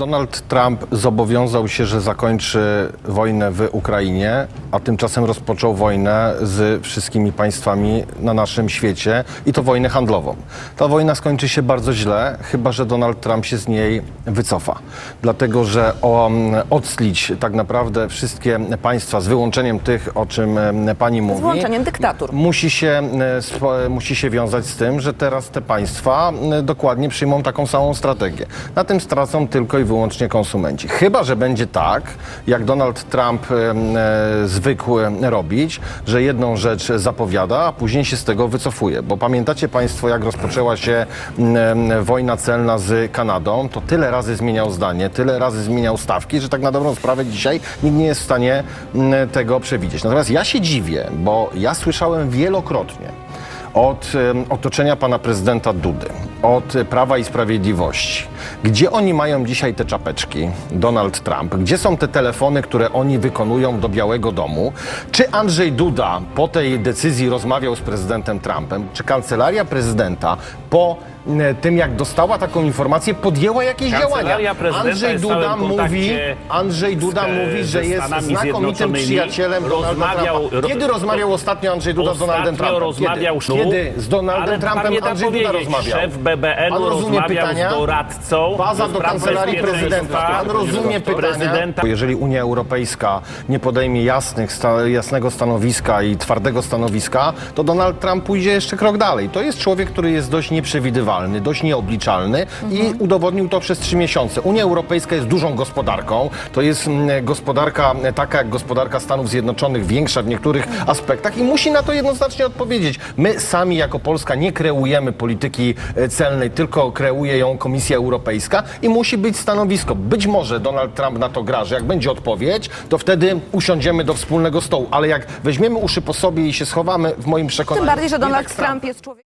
Donald Trump zobowiązał się, że zakończy wojnę w Ukrainie, a tymczasem rozpoczął wojnę z wszystkimi państwami na naszym świecie i to wojnę handlową. Ta wojna skończy się bardzo źle, chyba że Donald Trump się z niej wycofa. Dlatego, że o, odslić tak naprawdę wszystkie państwa z wyłączeniem tych, o czym pani mówi. wyłączeniem dyktatur. Musi się, e, musi się wiązać z tym, że teraz te państwa dokładnie przyjmą taką samą strategię. Na tym stracą tylko i wyłącznie konsumenci. Chyba, że będzie tak, jak Donald Trump e, e, zwykł robić, że jedną rzecz zapowiada, a później się z tego wycofuje. Bo pamiętacie państwo, jak rozpoczęła się m, wojna celna z Kanadą, to tyle razy zmieniał zdanie, tyle razy zmieniał stawki, że tak na dobrą sprawę dzisiaj nikt nie jest w stanie m, tego przewidzieć. Natomiast ja się dziwię, bo ja słyszałem wielokrotnie od otoczenia pana prezydenta Dudy, od e, Prawa i Sprawiedliwości. Gdzie oni mają dzisiaj te czapeczki, Donald Trump? Gdzie są te telefony, które oni wykonują do Białego Domu? Czy Andrzej Duda po tej decyzji rozmawiał z prezydentem Trumpem? Czy kancelaria prezydenta po m, tym, jak dostała taką informację, podjęła jakieś Kancelaria działania? Andrzej Duda mówi, Andrzej Duda z- mówi, że jest znakomitym przyjacielem Donalda Trumpa. Kiedy ro- rozmawiał ostatnio Andrzej Duda z Donaldem Trumpem? rozmawiał Kiedy? Kiedy z Donaldem Trumpem Andrzej Duda rozmawiał? Rozumie rozmawiał pytania? z doradcą Baza do kancelarii prezydenta. Pan rozumie pytania? prezydenta. Jeżeli Unia Europejska nie podejmie jasnych, sta, jasnego stanowiska i twardego stanowiska, to Donald Trump pójdzie jeszcze krok dalej. To jest człowiek, który jest dość nieprzewidywalny, dość nieobliczalny i udowodnił to przez trzy miesiące. Unia Europejska jest dużą gospodarką. To jest mm, gospodarka taka jak gospodarka Stanów Zjednoczonych, większa w niektórych aspektach i musi na to jednoznacznie odpowiedzieć. My sami jako Polska nie kreujemy polityki e, celnej, tylko kreuje ją Komisja Europejska i musi być stanowisko. Być może Donald Trump na to gra, że jak będzie odpowiedź, to wtedy usiądziemy do wspólnego stołu, ale jak weźmiemy uszy po sobie i się schowamy, w moim przekonaniu... Tym bardziej, że Donald. Trump jest człowiekiem.